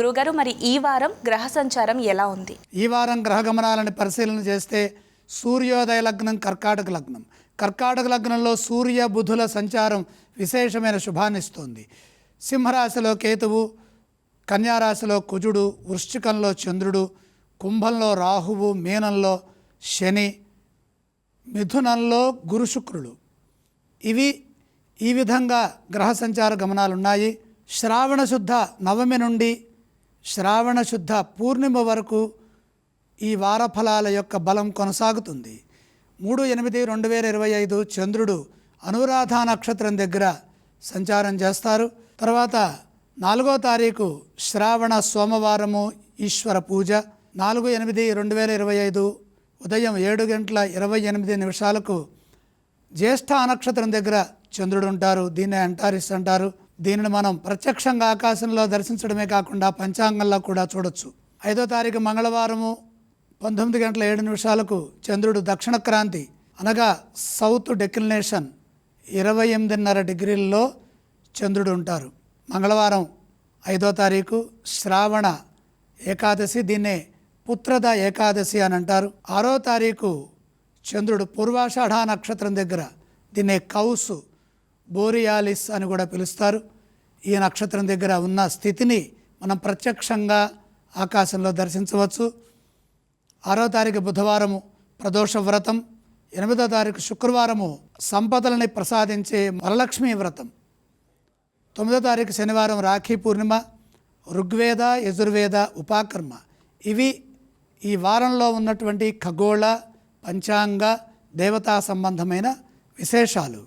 గురుగారు మరి ఈ వారం గ్రహ సంచారం ఎలా ఉంది? ఈ వారం గ్రహ గమనాలను పరిశీలన చేస్తే సూర్యోదయ లగ్నం కర్కాటక లగ్నం. కర్కాటక లగ్నంలో సూర్య బుధుల సంచారం విశేషమైన శుభాన్నిస్తుంది సింహరాశిలో కేతువు కన్యారాశిలో కుజుడు వృశ్చికంలో చంద్రుడు కుంభంలో రాహువు మీనంలో శని మిథునంలో గురు శుక్రుడు. ఇవి ఈ విధంగా గ్రహ సంచార గమనాలు ఉన్నాయి శ్రావణ శుద్ధ నవమి నుండి శ్రావణ శుద్ధ పూర్ణిమ వరకు ఈ వారఫలాల యొక్క బలం కొనసాగుతుంది. మూడు ఎనిమిది రెండు వేల ఇరవై ఐదు చంద్రుడు అనురాధ నక్షత్రం దగ్గర సంచారం చేస్తారు. తర్వాత నాలుగో తారీఖు శ్రావణ సోమవారము ఈశ్వర పూజ. నాలుగు ఎనిమిది రెండు వేల ఇరవై ఐదు ఉదయం ఏడు గంటల ఇరవై ఎనిమిది నిమిషాలకు జ్యేష్ఠ నక్షత్రం దగ్గర చంద్రుడు ఉంటారు. దీన్ని అంటారిస్ అంటారు. దీనిని మనం ప్రత్యక్షంగా ఆకాశంలో దర్శించడమే కాకుండా పంచాంగంలో కూడా చూడొచ్చు. ఐదో తారీఖు మంగళవారము పంతొమ్మిది గంటల ఏడు నిమిషాలకు చంద్రుడు దక్షిణ క్రాంతి అనగా సౌత్ డెక్లినేషన్ ఇరవై ఎనిమిదిన్నర డిగ్రీల్లో చంద్రుడు ఉంటారు. మంగళవారం ఐదో తారీఖు శ్రావణ ఏకాదశి దీన్నే పుత్రద ఏకాదశి అని అంటారు. ఆరో తారీఖు చంద్రుడు పూర్వాషాఢ నక్షత్రం దగ్గర దీన్నే కౌసు బోరియాలిస్ అని కూడా పిలుస్తారు. ఈ నక్షత్రం దగ్గర ఉన్న స్థితిని మనం ప్రత్యక్షంగా ఆకాశంలో దర్శించవచ్చు. ఆరో తారీఖు బుధవారము ప్రదోష వ్రతం. ఎనిమిదో తారీఖు శుక్రవారము సంపదలని ప్రసాదించే వరలక్ష్మి వ్రతం. తొమ్మిదో తారీఖు శనివారం రాఖీ పూర్ణిమ ఋగ్వేద యజుర్వేద ఉపాకర్మ. ఇవి ఈ వారంలో ఉన్నటువంటి ఖగోళ పంచాంగ దేవతా సంబంధమైన విశేషాలు.